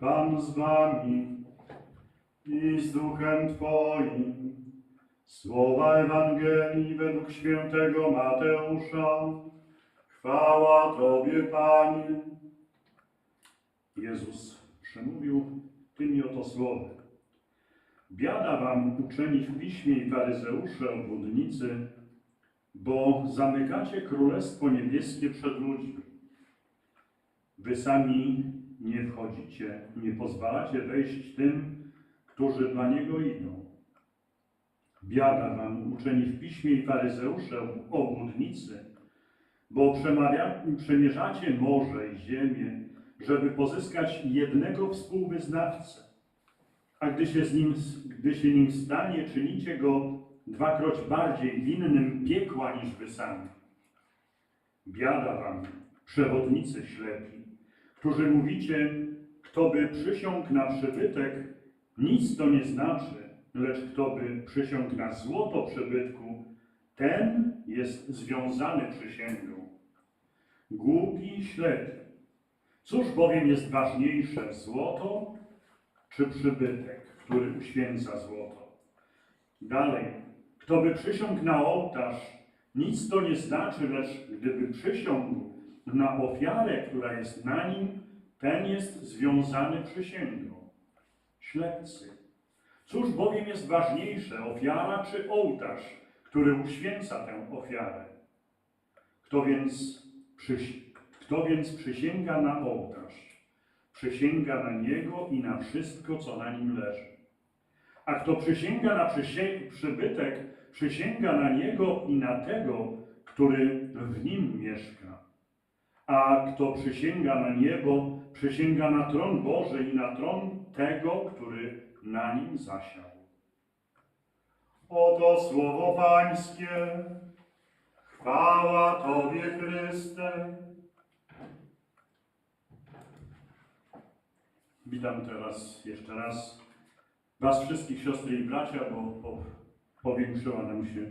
Pan z wami i z duchem Twoim. Słowa Ewangelii według świętego Mateusza. Chwała Tobie, Panie. Jezus przemówił tymi oto słowy. Biada wam uczeni w piśmie i faryzeusze obłudnicy, bo zamykacie królestwo niebieskie przed ludźmi. Wy sami nie wchodzicie, nie pozwalacie wejść tym, którzy dla niego idą. Biada wam uczeni w piśmie i faryzeusze obłudnicy, bo przemierzacie morze i ziemię, żeby pozyskać jednego współwyznawcę. A gdy się, z nim, gdy się nim stanie, czynicie go dwakroć bardziej winnym piekła niż wy sami. Biada wam, przewodnicy ślepi, którzy mówicie, kto by przysiągł na przybytek, nic to nie znaczy, lecz kto by przysiągł na złoto przybytku, ten jest związany przysięgą. Głupi i ślepi. Cóż bowiem jest ważniejsze, złoto czy przybytek, który uświęca złoto? Dalej, kto by przysiągł na ołtarz, nic to nie znaczy, lecz gdyby przysiągł na ofiarę, która jest na nim, ten jest związany przysięgą. Ślepcy. Cóż bowiem jest ważniejsze, ofiara czy ołtarz, który uświęca tę ofiarę? Kto więc, kto więc przysięga na ołtarz, przysięga na niego i na wszystko, co na nim leży. A kto przysięga na przysię- przybytek, przysięga na niego i na tego, który w nim mieszka. A kto przysięga na niebo, przysięga na tron Boży i na tron tego, który na nim zasiadł. Oto słowo Pańskie. Chwała Tobie, Chryste. Witam teraz jeszcze raz Was wszystkich, siostry i bracia, bo po, powiększyła nam się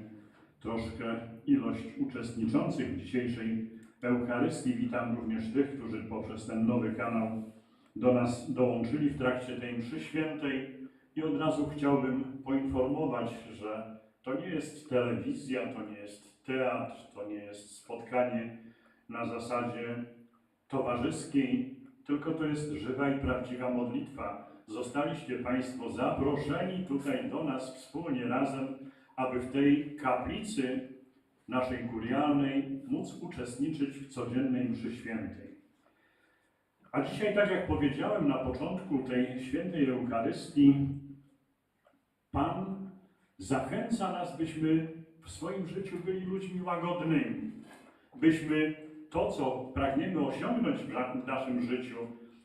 troszkę ilość uczestniczących w dzisiejszej Eucharystii. Witam również tych, którzy poprzez ten nowy kanał do nas dołączyli w trakcie tej mszy świętej. I od razu chciałbym poinformować, że to nie jest telewizja, to nie jest teatr, to nie jest spotkanie na zasadzie towarzyskiej, tylko to jest żywa i prawdziwa modlitwa. Zostaliście Państwo zaproszeni tutaj do nas wspólnie razem, aby w tej kaplicy naszej kurialnej móc uczestniczyć w codziennej mszy świętej. A dzisiaj, tak jak powiedziałem na początku tej świętej Eucharystii, Pan zachęca nas, byśmy w swoim życiu byli ludźmi łagodnymi, byśmy to, co pragniemy osiągnąć w naszym życiu,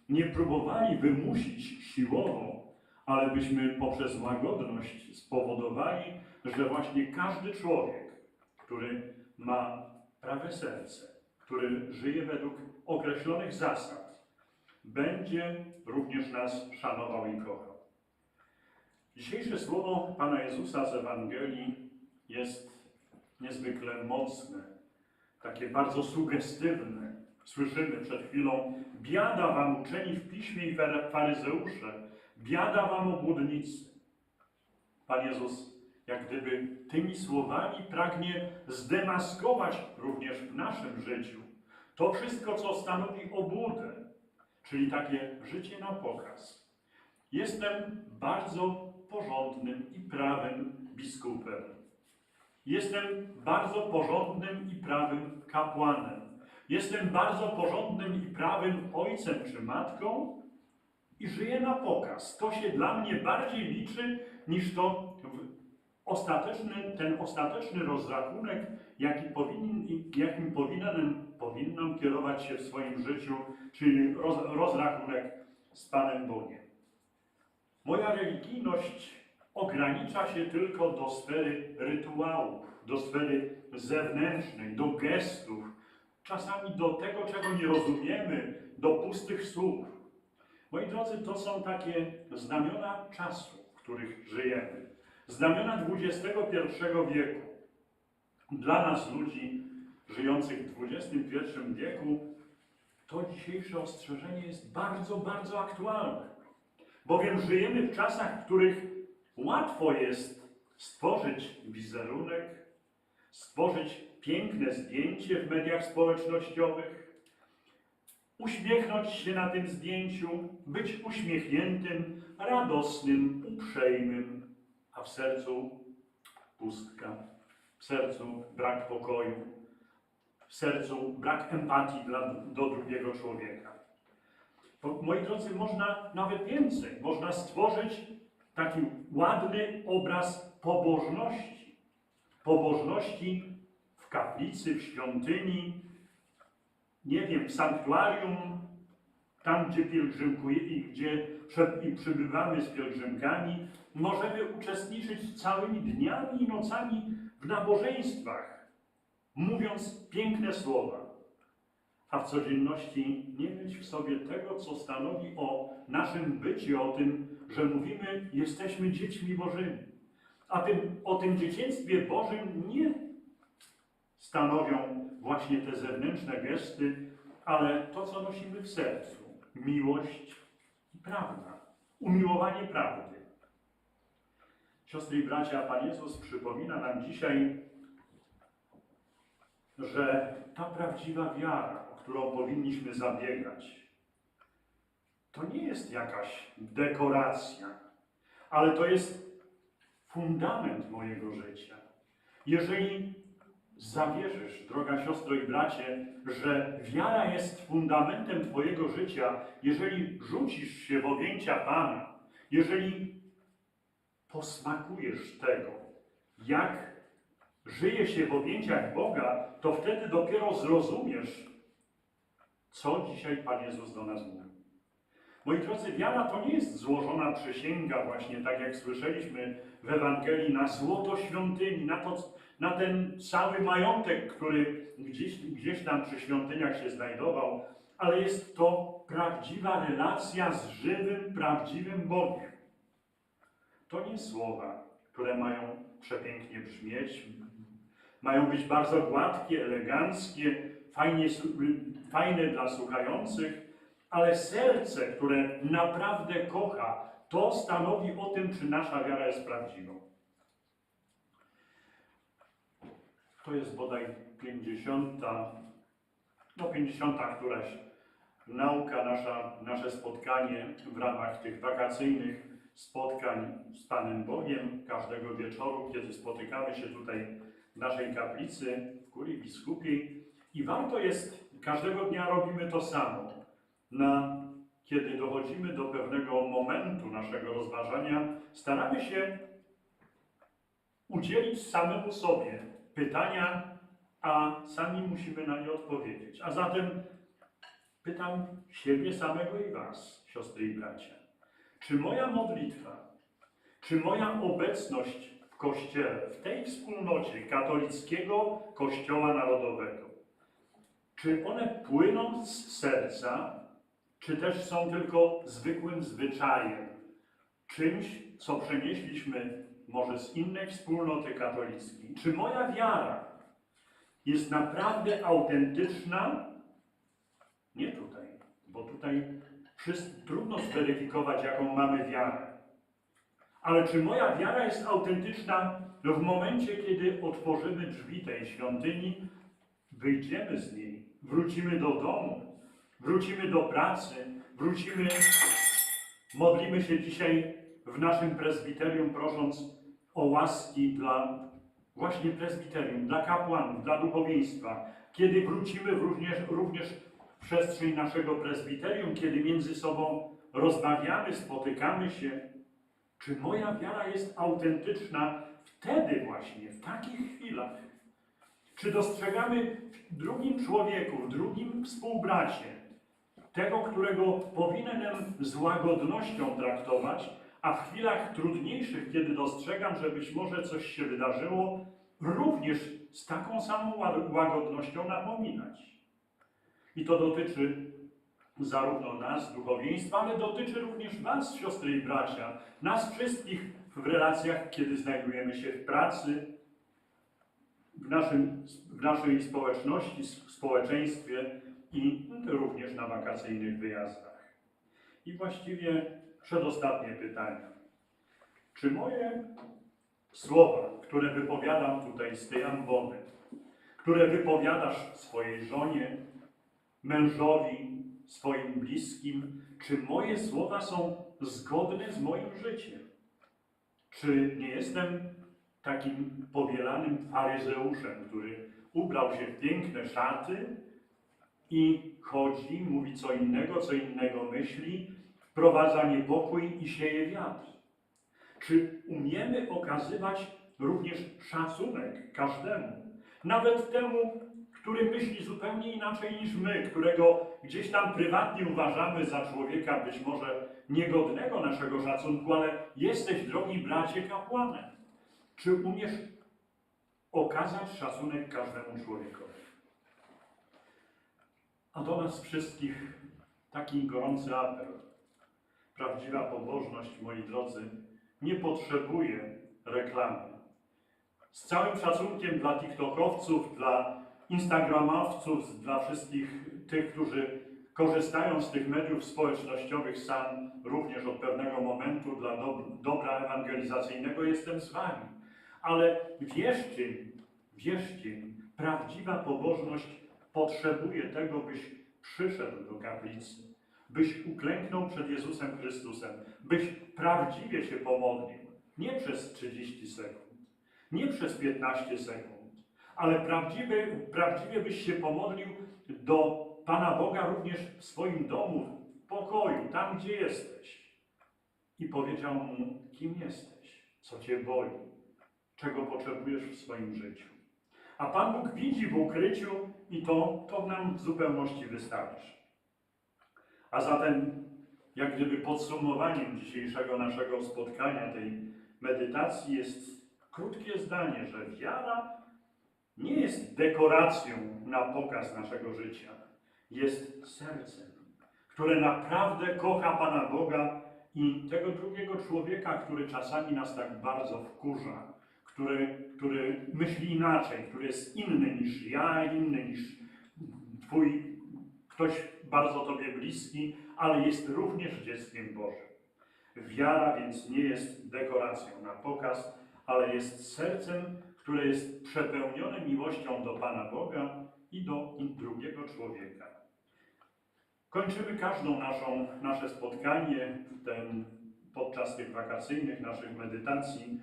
nie próbowali wymusić siłowo, ale byśmy poprzez łagodność spowodowali, że właśnie każdy człowiek, ma prawe serce, który żyje według określonych zasad, będzie również nas szanował i kochał. Dzisiejsze słowo Pana Jezusa z Ewangelii jest niezwykle mocne, takie bardzo sugestywne. Słyszymy przed chwilą, biada wam uczeni w piśmie i faryzeusze, biada wam obłudnicy. Pan Jezus jak gdyby tymi słowami pragnie zdemaskować również w naszym życiu to wszystko, co stanowi obłudę, czyli takie życie na pokaz. Jestem bardzo porządnym i prawym biskupem. Jestem bardzo porządnym i prawym kapłanem. Jestem bardzo porządnym i prawym ojcem czy matką i żyję na pokaz. To się dla mnie bardziej liczy niż to ostateczny, ten ostateczny rozrachunek, jaki powinien, jakim powinienem, powinnam kierować się w swoim życiu, czyli roz, rozrachunek z Panem Bogiem. Moja religijność ogranicza się tylko do sfery rytuałów, do sfery zewnętrznej, do gestów, czasami do tego, czego nie rozumiemy, do pustych słów. Moi drodzy, to są takie znamiona czasu, w których żyjemy. Znamiona XXI wieku. Dla nas, ludzi żyjących w XXI wieku, to dzisiejsze ostrzeżenie jest bardzo, bardzo aktualne. Bowiem żyjemy w czasach, w których łatwo jest stworzyć wizerunek, stworzyć piękne zdjęcie w mediach społecznościowych, uśmiechnąć się na tym zdjęciu, być uśmiechniętym, radosnym, uprzejmym, a w sercu pustka, w sercu brak pokoju, w sercu brak empatii dla, do drugiego człowieka. Bo, moi drodzy, można nawet więcej. Można stworzyć taki ładny obraz pobożności. Pobożności w kaplicy, w świątyni, nie wiem, w sanktuarium, tam gdzie pielgrzymkujemy i gdzie prze- i przybywamy z pielgrzymkami, możemy uczestniczyć całymi dniami i nocami w nabożeństwach, mówiąc piękne słowa, a w codzienności nie mieć w sobie tego, co stanowi o naszym byciu, o tym, że mówimy, jesteśmy dziećmi Bożymi. A tym, o tym dzieciństwie Bożym nie stanowią właśnie te zewnętrzne gesty, ale to, co nosimy w sercu. Miłość prawda. Umiłowanie prawdy. Siostry i bracia, Pan Jezus przypomina nam dzisiaj, że ta prawdziwa wiara, o którą powinniśmy zabiegać, to nie jest jakaś dekoracja, ale to jest fundament mojego życia. Jeżeli zawierzysz, droga siostro i bracie, że wiara jest fundamentem Twojego życia, jeżeli rzucisz się w objęcia Pana, jeżeli posmakujesz tego, jak żyje się w objęciach Boga, to wtedy dopiero zrozumiesz, co dzisiaj Pan Jezus do nas mówi. Moi drodzy, wiara to nie jest złożona przysięga, właśnie tak jak słyszeliśmy w Ewangelii, na złoto świątyni, na, to, na ten cały majątek, który gdzieś, gdzieś tam przy świątyniach się znajdował, ale jest to prawdziwa relacja z żywym, prawdziwym Bogiem. To nie słowa, które mają przepięknie brzmieć, mają być bardzo gładkie, eleganckie, fajnie, fajne dla słuchających, ale serce, które naprawdę kocha, to stanowi o tym, czy nasza wiara jest prawdziwą. To jest bodaj 50, no 50 któraś nauka, nasza, nasze spotkanie w ramach tych wakacyjnych spotkań z Panem Bogiem każdego wieczoru, kiedy spotykamy się tutaj w naszej kaplicy w Kurii Biskupiej. I warto jest, każdego dnia robimy to samo. Na, kiedy dochodzimy do pewnego momentu naszego rozważania, staramy się udzielić samemu sobie pytania, a sami musimy na nie odpowiedzieć. A zatem pytam siebie samego i Was, siostry i bracia. Czy moja modlitwa, czy moja obecność w Kościele, w tej wspólnocie katolickiego Kościoła Narodowego, czy one płyną z serca, czy też są tylko zwykłym zwyczajem, czymś, co przenieśliśmy może z innej wspólnoty katolickiej? Czy moja wiara jest naprawdę autentyczna? Nie tutaj, bo tutaj trudno zweryfikować, jaką mamy wiarę. Ale czy moja wiara jest autentyczna w momencie, kiedy otworzymy drzwi tej świątyni, wyjdziemy z niej, wrócimy do domu, wrócimy do pracy, wrócimy, modlimy się dzisiaj w naszym prezbiterium, prosząc o łaski dla właśnie prezbiterium, dla kapłanów, dla duchowieństwa. Kiedy wrócimy również, również w przestrzeń naszego prezbiterium, kiedy między sobą rozmawiamy, spotykamy się, czy moja wiara jest autentyczna wtedy właśnie, w takich chwilach? Czy dostrzegamy w drugim człowieku, w drugim współbracie, tego, którego powinienem z łagodnością traktować, a w chwilach trudniejszych, kiedy dostrzegam, że być może coś się wydarzyło, również z taką samą łagodnością napominać. I to dotyczy zarówno nas, duchowieństwa, ale dotyczy również Was, siostry i bracia, nas wszystkich w relacjach, kiedy znajdujemy się w pracy, w, naszym, w naszej społeczności, społeczeństwie, i również na wakacyjnych wyjazdach. I właściwie przedostatnie pytanie. Czy moje słowa, które wypowiadam tutaj z tej ambony, które wypowiadasz swojej żonie, mężowi, swoim bliskim, czy moje słowa są zgodne z moim życiem? Czy nie jestem takim powielanym faryzeuszem, który ubrał się w piękne szaty i chodzi, mówi co innego, co innego myśli, wprowadza niepokój i sieje wiatr? Czy umiemy okazywać również szacunek każdemu, nawet temu, który myśli zupełnie inaczej niż my, którego gdzieś tam prywatnie uważamy za człowieka być może niegodnego naszego szacunku, ale jesteś, drogi bracie, kapłanem. Czy umiesz okazać szacunek każdemu człowiekowi? A do nas wszystkich taki gorący apel. Prawdziwa pobożność, moi drodzy, nie potrzebuje reklamy. Z całym szacunkiem dla TikTokowców, dla Instagramowców, dla wszystkich tych, którzy korzystają z tych mediów społecznościowych, sam również od pewnego momentu dla do, dobra ewangelizacyjnego jestem z Wami. Ale wierzcie wierzcie prawdziwa pobożność potrzebuje tego, byś przyszedł do kaplicy, byś uklęknął przed Jezusem Chrystusem, byś prawdziwie się pomodlił. Nie przez 30 sekund, nie przez 15 sekund, ale prawdziwie, prawdziwie byś się pomodlił do Pana Boga również w swoim domu, w pokoju, tam gdzie jesteś. I powiedział mu, kim jesteś, co cię boli, czego potrzebujesz w swoim życiu. A Pan Bóg widzi w ukryciu i to, to nam w zupełności wystarczy. A zatem, jak gdyby podsumowaniem dzisiejszego naszego spotkania, tej medytacji jest krótkie zdanie, że wiara nie jest dekoracją na pokaz naszego życia, jest sercem, które naprawdę kocha Pana Boga i tego drugiego człowieka, który czasami nas tak bardzo wkurza, który, który myśli inaczej, który jest inny niż ja, inny niż Twój ktoś bardzo Tobie bliski, ale jest również dzieckiem Bożym. Wiara więc nie jest dekoracją na pokaz, ale jest sercem, które jest przepełnione miłością do Pana Boga i do drugiego człowieka. Kończymy każdą naszą, nasze spotkanie ten, podczas tych wakacyjnych naszych medytacji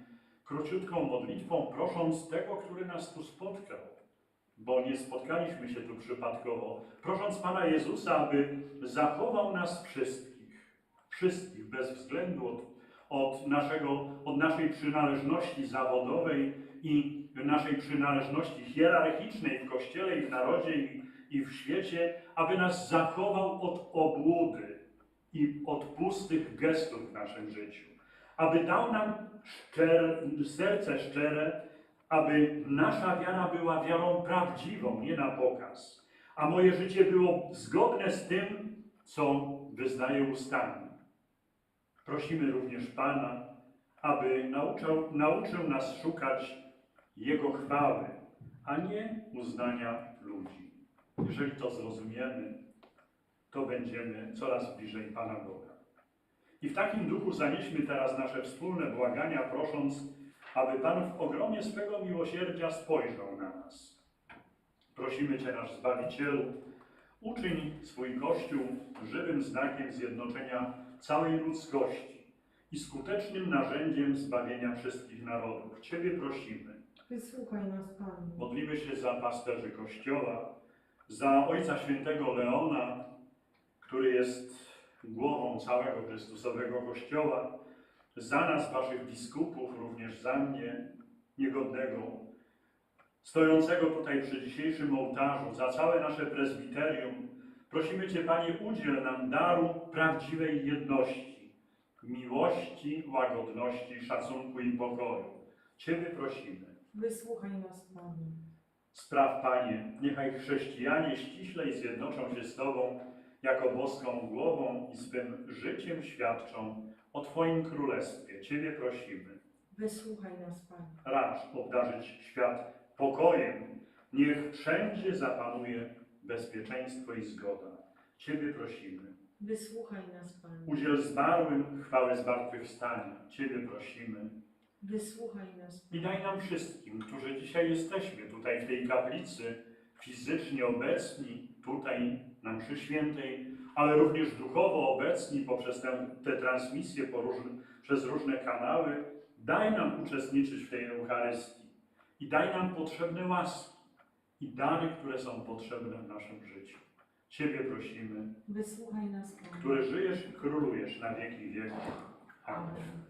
króciutką modlitwą, prosząc tego, który nas tu spotkał, bo nie spotkaliśmy się tu przypadkowo, prosząc Pana Jezusa, aby zachował nas wszystkich, wszystkich, bez względu od, od, naszego, od naszej przynależności zawodowej i naszej przynależności hierarchicznej w Kościele i w narodzie i, i w świecie, aby nas zachował od obłudy i od pustych gestów w naszym życiu. Aby dał nam szczere, serce szczere, aby nasza wiara była wiarą prawdziwą, nie na pokaz, a moje życie było zgodne z tym, co wyznaję ustami. Prosimy również Pana, aby nauczał, nauczył nas szukać Jego chwały, a nie uznania ludzi. Jeżeli to zrozumiemy, to będziemy coraz bliżej Pana Boga. I w takim duchu zanieśmy teraz nasze wspólne błagania, prosząc, aby Pan w ogromie swego miłosierdzia spojrzał na nas. Prosimy Cię, nasz Zbawicielu, uczyń swój Kościół żywym znakiem zjednoczenia całej ludzkości i skutecznym narzędziem zbawienia wszystkich narodów. Ciebie prosimy. Wysłuchaj nas, Panie. Modlimy się za pasterzy Kościoła, za Ojca Świętego Leona, który jest głową całego Chrystusowego Kościoła, za nas, Waszych biskupów, również za mnie, niegodnego, stojącego tutaj przy dzisiejszym ołtarzu, za całe nasze prezbiterium. Prosimy Cię, Panie, udziel nam daru prawdziwej jedności, miłości, łagodności, szacunku i pokoju. Ciebie prosimy. Wysłuchaj nas, Panie. Spraw, Panie, niechaj chrześcijanie ściślej zjednoczą się z Tobą jako boską głową i swym życiem świadczą o Twoim królestwie. Ciebie prosimy. Wysłuchaj nas, Panie. Racz obdarzyć świat pokojem. Niech wszędzie zapanuje bezpieczeństwo i zgoda. Ciebie prosimy. Wysłuchaj nas, Panie. Udziel zmarłym chwały zmartwychwstania. Ciebie prosimy. Wysłuchaj nas, I daj nam wszystkim, którzy dzisiaj jesteśmy tutaj w tej kaplicy, fizycznie obecni tutaj na mszy świętej, ale również duchowo obecni poprzez tę, te transmisje różne, przez różne kanały, daj nam uczestniczyć w tej Eucharystii i daj nam potrzebne łaski i dary, które są potrzebne w naszym życiu. Ciebie prosimy, Wysłuchaj nas, Panie. który żyjesz i królujesz na wieki wieków. Amen.